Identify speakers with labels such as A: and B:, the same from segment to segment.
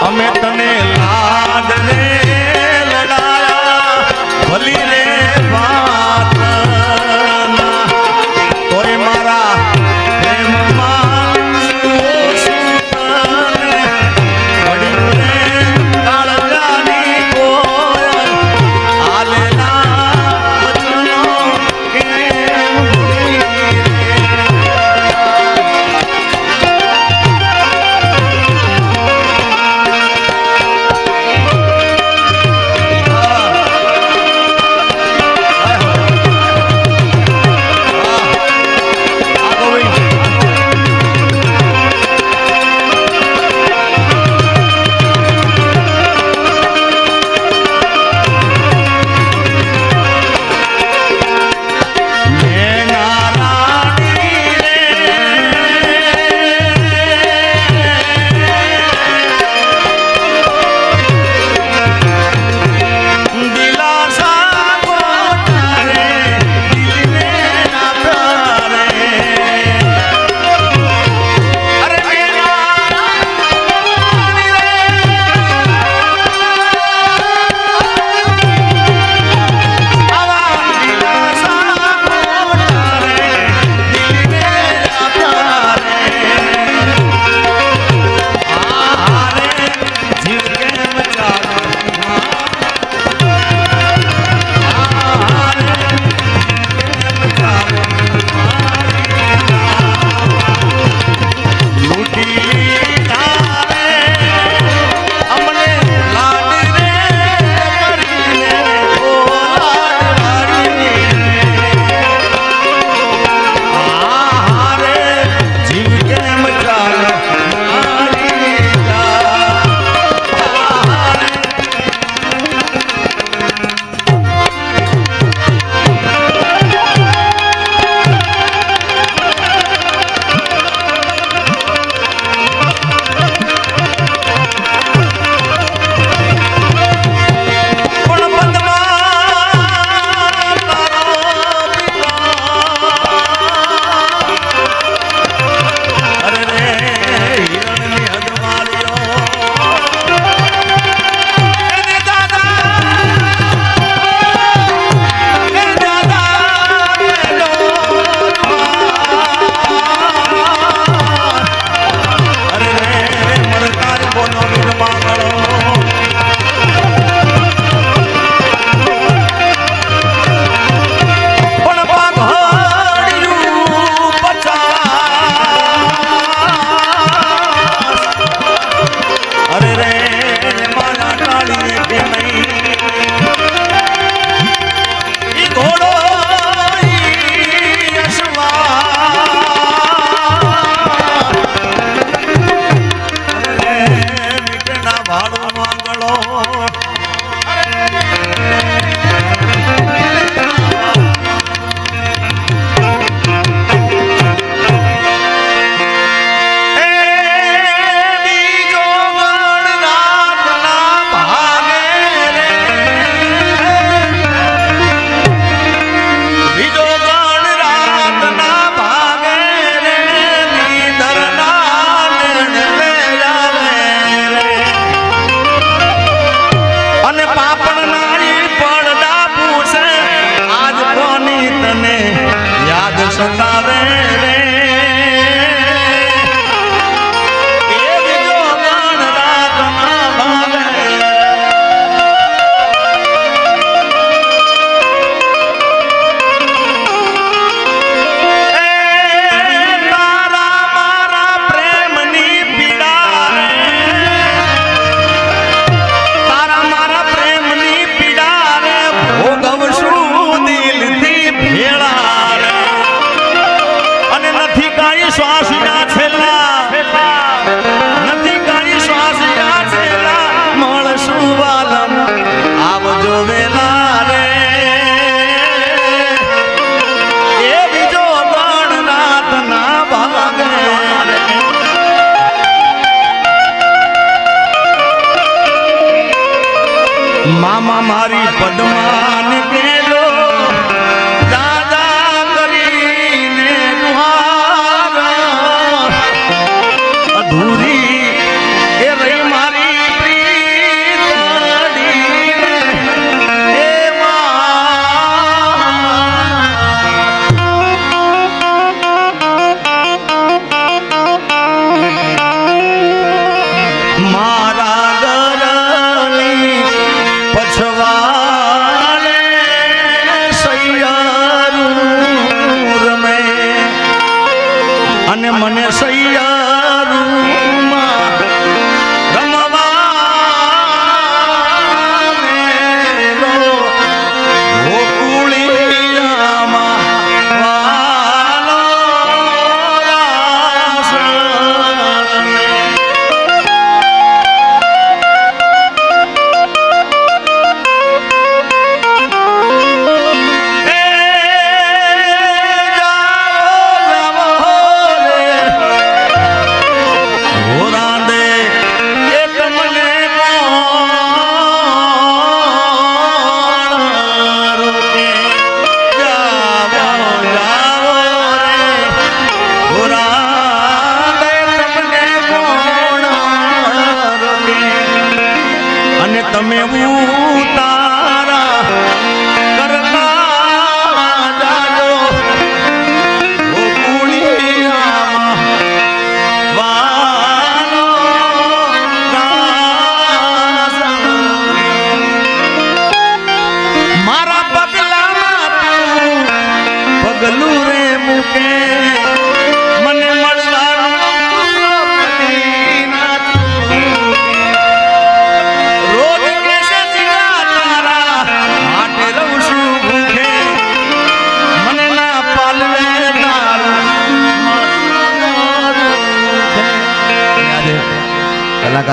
A: અમે તને
B: sacaré.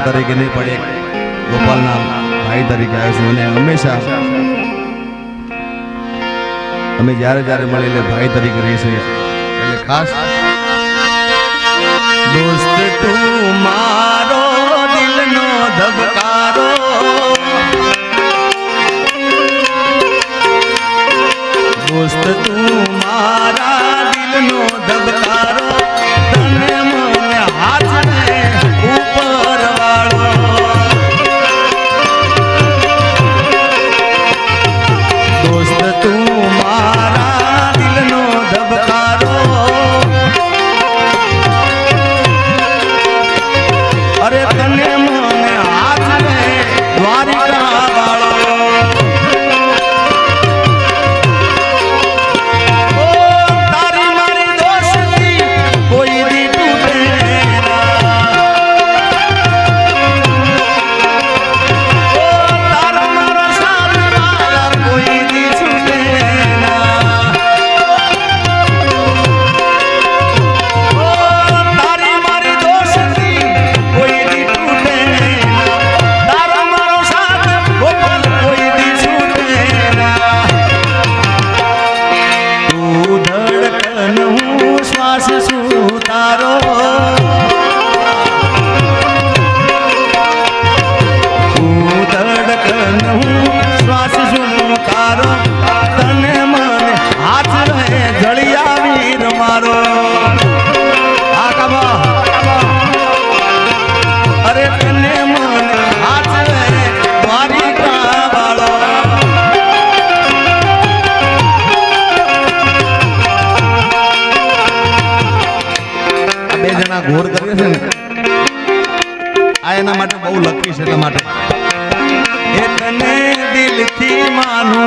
B: કલાકાર તરીકે નહીં, પણ એક ગોપાલના ભાઈ તરીકે આવ્યો છું અને હંમેશા અમે જ્યારે જ્યારે મળીને ભાઈ તરીકે રહી છીએ. એટલે ખાસ
A: દોસ્ત તું મારો દિલનો ધબકારો. દોસ્ત તું મારા દિલનો ધબકારો.
B: know. ઘોર કરીએ છે આ એના માટે બહુ લકી છે એના માટે.
A: દિલથી માનું